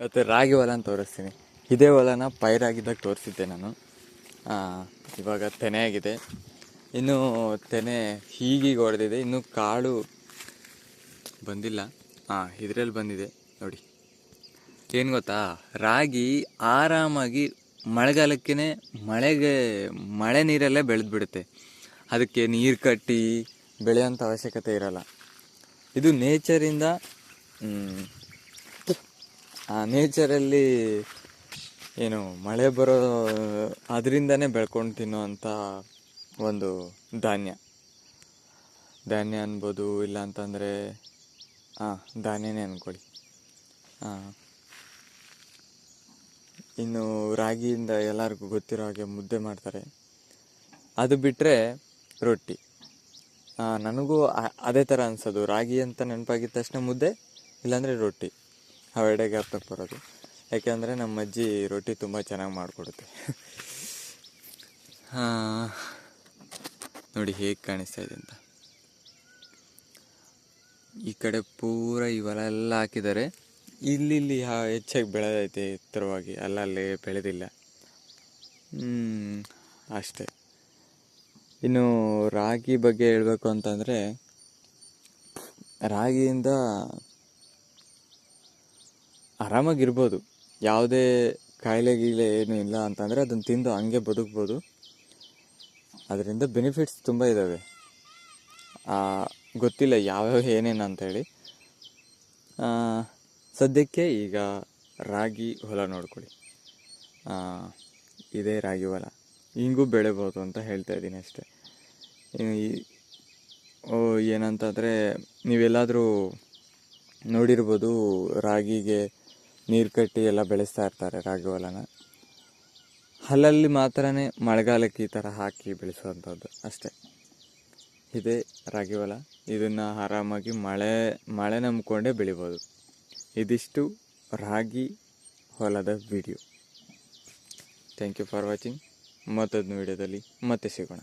ಇವತ್ತು ರಾಗಿ ಹೊಲನ ತೋರಿಸ್ತೀನಿ. ಇದೇ ಹೊಲನ ಪೈರಾಗಿದ್ದಾಗ ತೋರಿಸಿದ್ದೆ ನಾನು. ಇವಾಗ ತೆನೆ ಆಗಿದೆ. ಇನ್ನು ತೆನೆ ಹೀಗೀಗೆ ಹೊಡೆದಿದೆ ಇನ್ನು ಕಾಳು ಬಂದಿಲ್ಲ. ಹಾಂ ಇದರಲ್ಲಿ ಬಂದಿದೆ. ನೋಡಿ. ಏನು ಗೊತ್ತಾ? ರಾಗಿ ಆರಾಮಾಗಿ ಮಳೆಗಾಲಕ್ಕೇ ಮಳೆಗೆ, ಮಳೆ ನೀರಲ್ಲೇ ಬೆಳೆದ್ಬಿಡುತ್ತೆ. ಅದಕ್ಕೆ ನೀರು ಕಟ್ಟಿ ಬೆಳೆಯೋಂಥ ಅವಶ್ಯಕತೆ ಇರಲ್ಲ. ಇದು ನೇಚರಿಂದ ಆ ನೇಚರಲ್ಲಿ ಏನು ಮಳೆ ಬರೋ, ಅದರಿಂದನೇ ಬೆಳ್ಕೊಂಡು ತಿನ್ನೋವಂಥ ಒಂದು ಧಾನ್ಯ. ಧಾನ್ಯ ಅನ್ಬೋದು ಇಲ್ಲ ಅಂತಂದರೆ ಹಾಂ ಧಾನ್ಯನೇ ಅಂದ್ಕೊಳ್ಳಿ ಹಾಂ ಇನ್ನು ರಾಗಿಯಿಂದ ಎಲ್ಲರಿಗೂ ಗೊತ್ತಿರೋ ಹಾಗೆ ಮುದ್ದೆ ಮಾಡ್ತಾರೆ. ಅದು ಬಿಟ್ಟರೆ ರೊಟ್ಟಿ. ನನಗೂ ಅದೇ ಥರ ಅನ್ಸೋದು. ರಾಗಿ ಅಂತ ನೆನಪಾಗಿದ್ದ ತಕ್ಷಣ ಮುದ್ದೆ, ಇಲ್ಲಾಂದರೆ ರೊಟ್ಟಿ. ಅವೆರಡೇ ಜ್ಞಾಪಕಕ್ಕೆ ಬರೋದು ಯಾಕೆಂದರೆ ನಮ್ಮ ಅಜ್ಜಿ ರೊಟ್ಟಿ ತುಂಬ ಚೆನ್ನಾಗಿ ಮಾಡಿಕೊಡುತ್ತೆ. ನೋಡಿ ಹೇಗೆ ಕಾಣಿಸ್ತಾ ಇದೆ ಅಂತ. ಈ ಕಡೆ ಪೂರ ಇವೆಲ್ಲ ಹಾಕಿದ್ದಾರೆ. ಇಲ್ಲಿ ಇಲ್ಲಿ ಹೆಚ್ಚಾಗಿ ಬೆಳೆದೈತೆ ಎತ್ತರವಾಗಿ. ಅಲ್ಲಲ್ಲಿ ಬೆಳೆದಿಲ್ಲ. ಅಷ್ಟೇ. ಇನ್ನು ರಾಗಿ ಬಗ್ಗೆ ಹೇಳಬೇಕು ಅಂತಂದರೆ, ರಾಗಿಯಿಂದ ಆರಾಮಾಗಿರ್ಬೋದು. ಯಾವುದೇ ಕಾಯಿಲೆ ಗೀಲೆ ಏನು ಇಲ್ಲ ಅಂತಂದರೆ ಅದನ್ನು ತಿಂದು ಹಂಗೆ ಬದುಕ್ಬೋದು. ಅದರಿಂದ ಬೆನಿಫಿಟ್ಸ್ ತುಂಬ ಇದ್ದಾವೆ ಗೊತ್ತಿಲ್ಲ ಯಾವ್ಯಾವ ಏನೇನು ಅಂತೇಳಿ. ಆ, ಸದ್ಯಕ್ಕೆ ಈಗ ರಾಗಿ ಹೊಲ ನೋಡ್ಕೊಳ್ಳಿ. ಇದೇ ರಾಗಿ ಹೊಲ. ಹಿಂಗೂ ಬೆಳೆಬೋದು ಅಂತ ಹೇಳ್ತಾ ಇದ್ದೀನಿ ಅಷ್ಟೇ. ಓ ಏನಂತಂದರೆ ನೀವೆಲ್ಲಾದರೂ ನೋಡಿರ್ಬೋದು ರಾಗಿಗೆ ನೀರು ಕಟ್ಟಿ ಎಲ್ಲ ಬೆಳೆಸ್ತಾ ಇರ್ತಾರೆ ರಾಗಿ ಹೊಲನ ಅಲ್ಲಲ್ಲಿ ಮಾತ್ರನೇ ಮಳೆಗಾಲಕ್ಕೆ ಈ ಥರ ಹಾಕಿ ಬೆಳೆಸುವಂಥದ್ದು ಅಷ್ಟೇ. ಇದೇ ರಾಗಿ ಹೊಲ ಇದನ್ನು ಆರಾಮಾಗಿ ಮಳೆ ಮಳೆ ನಂಬಿಕೊಂಡೇ ಬೆಳಿಬೋದು. ಇದಿಷ್ಟು ರಾಗಿ ಹೊಲದ video thank you for watching ಮತ್ತೊಂದು ವಿಡಿಯೋದಲ್ಲಿ ಮತ್ತೆ ಸಿಗೋಣ.